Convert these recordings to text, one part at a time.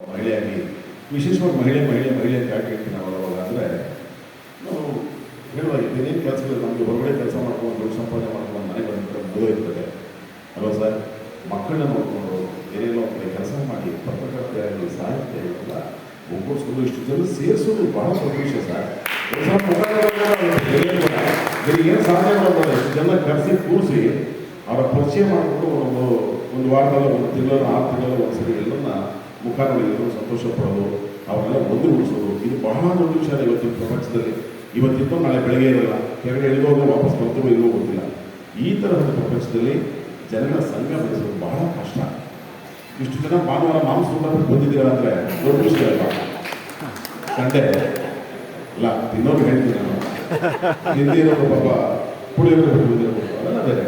ಮಹಿಳೆಯಾಗಿ ವಿಶೇಷವಾಗಿ ಮಹಿಳೆ ಮಹಿಳೆ ಮಹಿಳೆ ಅಂತ ಹೇಳ್ತೀನಿ ನಾವು ಅವಾಗ? ಅಂದರೆ ನಾವು ಹೇಳುವಾಗ ಏನೇನು ಕೆಲಸಗಳು ನಮಗೆ ಹೊರಗಡೆ ಕೆಲಸ ಮಾಡ್ಕೊಂಡು ಸಂಪಾದನೆ ಮಾಡ್ಕೊಂಡು ಮನೆ ಬಂದ ಮೂಲ ಇರ್ತದೆ. ಅಲ್ವಾ ಸರ್? ಮಕ್ಕಳನ್ನ ನೋಡಿಕೊಂಡು ಏನೇನೋ ಒಂದು ಕೆಲಸ ಮಾಡಿ ಪತ್ರಕರ್ತೆಯಾಗಿ ಸಾಹಿತ್ಯ ಇವೆಲ್ಲ ಒಗ್ಗೂಡಿಸ್ಕೊಂಡು ಇಷ್ಟು ಜನ ಸೇರಿಸೋದು ಬಹಳ ವಿಷಯ ಸರ್. ಏನು ಸಾಧನೆ ಮಾಡ್ತಾರೆ? ಇಷ್ಟು ಜನ ಕರೆಸಿ, ಕೂರಿಸಿ, ಅವರ ಪರಿಚಯ ಮಾಡಿಕೊಂಡು ಒಂದು ಒಂದು ವಾರದಲ್ಲ ಒಂದು ತಿಂಗಳ ಆರು ತಿಂಗಳ ಒಂದ್ಸರಿ ಎಲ್ಲರನ್ನ ಮುಖ ನೋಡಿದರು ಸಂತೋಷ ಪಡೋದು ಅವರೆಲ್ಲ ಒಂದುಗೂಡಿಸೋದು. ಇದು ಬಹಳ ದೊಡ್ಡ ವಿಷಯ ಇವತ್ತಿನ ಪ್ರಪಂಚದಲ್ಲಿ. ಇವತ್ತಿತ್ತು ನಾಳೆ ಬೆಳಗ್ಗೆ ಇರಲ್ಲ, ಕೆಳಗಡೆ ಇಳಿದೋಗ ವಾಪಸ್ ಬರ್ತೀವೋ ಇಲ್ವೋ ಗೊತ್ತಿಲ್ಲ. ಈ ತರಹದ ಪ್ರಪಂಚದಲ್ಲಿ ಜನಗಳ ಸಂಘ ಬೆಳೆಸೋದು ಬಹಳ ಕಷ್ಟ. ಇಷ್ಟು ಜನ ಭಾನುವಾರ ಮಾಂಸ ಬಂದಿದ್ದೀರಾ ಅಂದರೆ ದೊಡ್ಡ ವಿಷಯ ಅಲ್ವಾ? ಕಂಡೆ ಇಲ್ಲ ತಿನ್ನೋರು ಹೇಳ್ತೀನಿ ನಾನು. ಹಿಂದಿರೋರು ಪಾಪ, ಪುಳಿಯೋಗರೆ ಬಿಟ್ಟು ಬಂದಿರಬಹುದು ಅದೆಲ್ಲ ಬೇರೆ.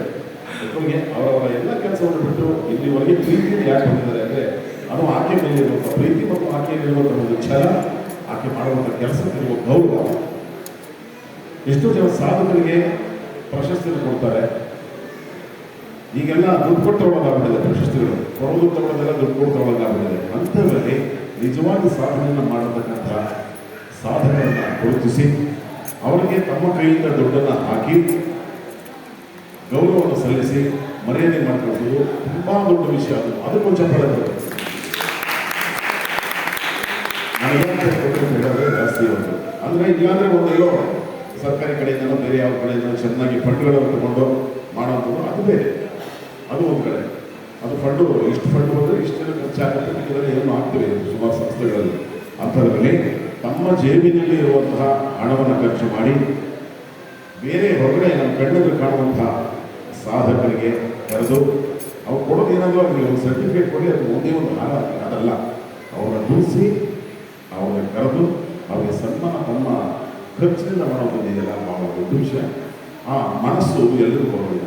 ಅವರವರ ಎಲ್ಲ ಕೆಲಸವನ್ನು ಬಿಟ್ಟು ಇಲ್ಲಿವರೆಗೆ ಪ್ರೀತಿಯಿಂದ ಯಾಕೆ ಬಂದಿದ್ದಾರೆ ಅಂದರೆ ಅದು ಆಕೆ ಮೇಲಿರುವಂಥ ಪ್ರೀತಿ ಮತ್ತು ಆಕೆಯಲ್ಲಿರುವಂಥ ಒಂದು ಛಲ ಆಕೆ ಮಾಡುವಂಥ ಕೆಲಸಕ್ಕಿರುವ ಗೌರವ. ಎಷ್ಟೋ ಜನ ಸಾಧಕರಿಗೆ ಪ್ರಶಸ್ತಿಯನ್ನು ಕೊಡ್ತಾರೆ. ಈಗೆಲ್ಲ ದುಡ್ಡು ಕೊಟ್ಟು ಪ್ರಶಸ್ತಿಗಳು. ಕೊಡೋದು ತಗೊಳ್ಳೋದೆಲ್ಲ ದುಡ್ಡು ಕೊಟ್ಟು ತಗೊಳ್ಳೋದಾಗ್ಬಿಟ್ಟಿದೆ ಅಂಥದ್ರಲ್ಲಿ ನಿಜವಾಗಿ ಸಾಧನೆಯನ್ನು ಮಾಡತಕ್ಕಂಥ ಸಾಧನೆಯನ್ನು ಗುರುತಿಸಿ, ಅವರಿಗೆ ತಮ್ಮ ಕೈಯಿಂದ ದುಡ್ಡನ್ನು ಹಾಕಿ, ಗೌರವವನ್ನು ಸಲ್ಲಿಸಿ, ಮರ್ಯಾದೆ ಮಾಡ್ಕೊಳ್ಳೋದು ತುಂಬ ದೊಡ್ಡ ವಿಷಯ ಅದು. ಅದಕ್ಕೊಂದು ಚಪ್ಪಳ ಇರುತ್ತೆ ನನಗೆ ಹೇಳಿದ್ರೆ ಜಾಸ್ತಿ ಇರೋದು ಅಂದ್ರೆ ಸರ್ಕಾರಿ ಕಡೆಯಿಂದನೋ ಬೇರೆ ಯಾವ ಕಡೆಯಿಂದ ಚೆನ್ನಾಗಿ ಫಂಡ್ಗಳನ್ನು ತಗೊಂಡು ಮಾಡೋದು ಅದು ಬೇರೆ ಅದು ಒಂದು ಕಡೆ ಅದು ಫಂಡು ಇಷ್ಟು ಫಂಡ್ ಬಂದರೆ ಇಷ್ಟೆಲ್ಲ ಖರ್ಚಾಗುತ್ತೆ ಮಿಕ್ಕಿದ್ರೆ ಏನೋ ಆಗ್ತವೆ ಸುಮಾರು ಸಂಸ್ಥೆಗಳಲ್ಲಿ ಅಂಥದ್ರಲ್ಲಿ ತಮ್ಮ ಜೇಬಿನಲ್ಲಿ ಇರುವಂತಹ ಹಣವನ್ನು ಖರ್ಚು ಮಾಡಿ ಬೇರೆ ಹೊರಗಡೆ ನಮ್ಮ ಕಣ್ಣಲ್ಲಿ ಕಾಣುವಂತಹ ಸಾಧಕರಿಗೆ ಕರೆದು ಅವ್ರು ಕೊಡೋದೇನಾದರೂ ಒಂದು ಸರ್ಟಿಫಿಕೇಟ್ ಕೊಡಿ ಅದು ಒಂದೇ ಒಂದು ಹಾರ ಅದಲ್ಲ ಅವರನ್ನ ಅವ್ರನ್ನ ಕರೆದು ಅವರಿಗೆ ಸನ್ಮಾನ, ತಮ್ಮ ಖರ್ಚಿನಿಂದ ಮಾಡೋದು ಇದೆಯಲ್ಲ ಬಹಳ ದೊಡ್ಡ ವಿಷಯ ಆ ಮನಸ್ಸು ಎಲ್ಲರೂ ಬರೋದಿಲ್ಲ.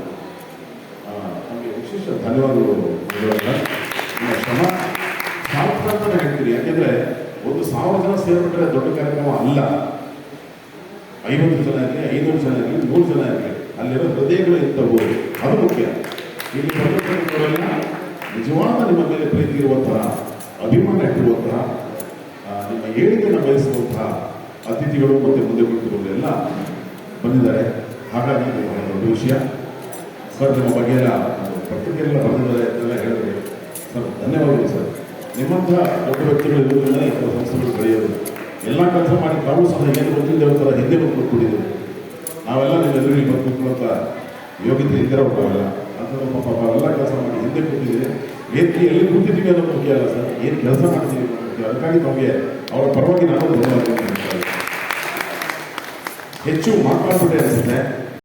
ನಮಗೆ ವಿಶೇಷ ಧನ್ಯವಾದಗಳು. ಶ್ರಮ. ಸಾರ್ಥಕ ಹೇಳ್ತೀನಿ. ಯಾಕೆಂದ್ರೆ ಒಂದು ಸಾವಿರ ಜನ ಸೇರಿಬಿಟ್ರೆ ದೊಡ್ಡ ಕಾರ್ಯಕ್ರಮ ಅಲ್ಲ. ಐವತ್ತು ಜನ ಇರಲಿ ಐನೂರು ಜನ ಇರಲಿ ನೂರು ಜನ ಇರಲಿ ಅಲ್ಲಿರೋ ಹೃದಯಗಳು ಇರ್ತವು ಅದು ಮುಖ್ಯ. ಇಲ್ಲಿ ಬಂದಿರ್ತಕ್ಕಂಥವರೆಲ್ಲ ನಿಜವಾದ ನಿಮ್ಮ ಮೇಲೆ ಪ್ರೀತಿ ಇರುವಂತಹ ಅಭಿಮಾನ ಇಟ್ಟಿರುವಂತಹ ನಿಮ್ಮ ಏಳಿಗೆಯನ್ನು ಬಯಸುವಂತಹ ಅತಿಥಿಗಳು ಮತ್ತು ಮುಂದೆ ಎಲ್ಲ ಬಂದಿದ್ದಾರೆ. ಹಾಗಾಗಿ ದೊಡ್ಡ ವಿಷಯ. ಸರ್, ನಿಮ್ಮ ಬಗ್ಗೆ ಎಲ್ಲ ಪತ್ರಿಕೆಯೆಲ್ಲ ಬರೆದಿದ್ದಾರೆ ಅಂತೆಲ್ಲ ಹೇಳಿದ್ರೆ ಸರ್, ಧನ್ಯವಾದಗಳು ಸರ್. ನಿಮ್ಮಂತಹ ದೊಡ್ಡ ವ್ಯಕ್ತಿಗಳು ಈ ಥರ ಸಂಸ್ಥೆಗಳು ಬೆಳೆಯೋದು. ಎಲ್ಲ ಕೆಲಸ ಮಾಡಿ ತಾವು ಸಹ ಏನು ಗೊತ್ತಿದ್ದೆ ಒಂಥರ ಹಿಂದೆ ಬಂದು ಕೂತ್ಕೊಂಡಿದ್ದೀವಿ ನಾವೆಲ್ಲ ನಿಮ್ಮ ಎದುರಿಗೆ ಬಂದು ಕೂತ್ಕೊಳ್ಳೋಂಥ ಯೋಗ್ಯತೆ ಇದ್ದರೆ ಅಂತ ನಮ್ಮ ಪಾಪ ಅವೆಲ್ಲ ಕೆಲಸ ಮಾಡಿ ಹಿಂದೆ ಕೂತಿದ್ದೀವಿ ಏನು ಎಲ್ಲಿ ಕೂತಿದ್ದೀವಿ ಅನ್ನೋದು ಮುಖ್ಯ ಅಲ್ಲ ಸರ್. ಏನು ಕೆಲಸ ಮಾಡ್ತೀವಿ ಮುಖ್ಯ ಅದಕ್ಕಾಗಿ ನಮಗೆ ಅವರ ಪರವಾಗಿ ನಾನು ಧನ್ಯವಾದ. ಹೆಚ್ಚು ಮಾತಾಡ್ಬಿಟ್ಟೆ ಅನಿಸುತ್ತೆ.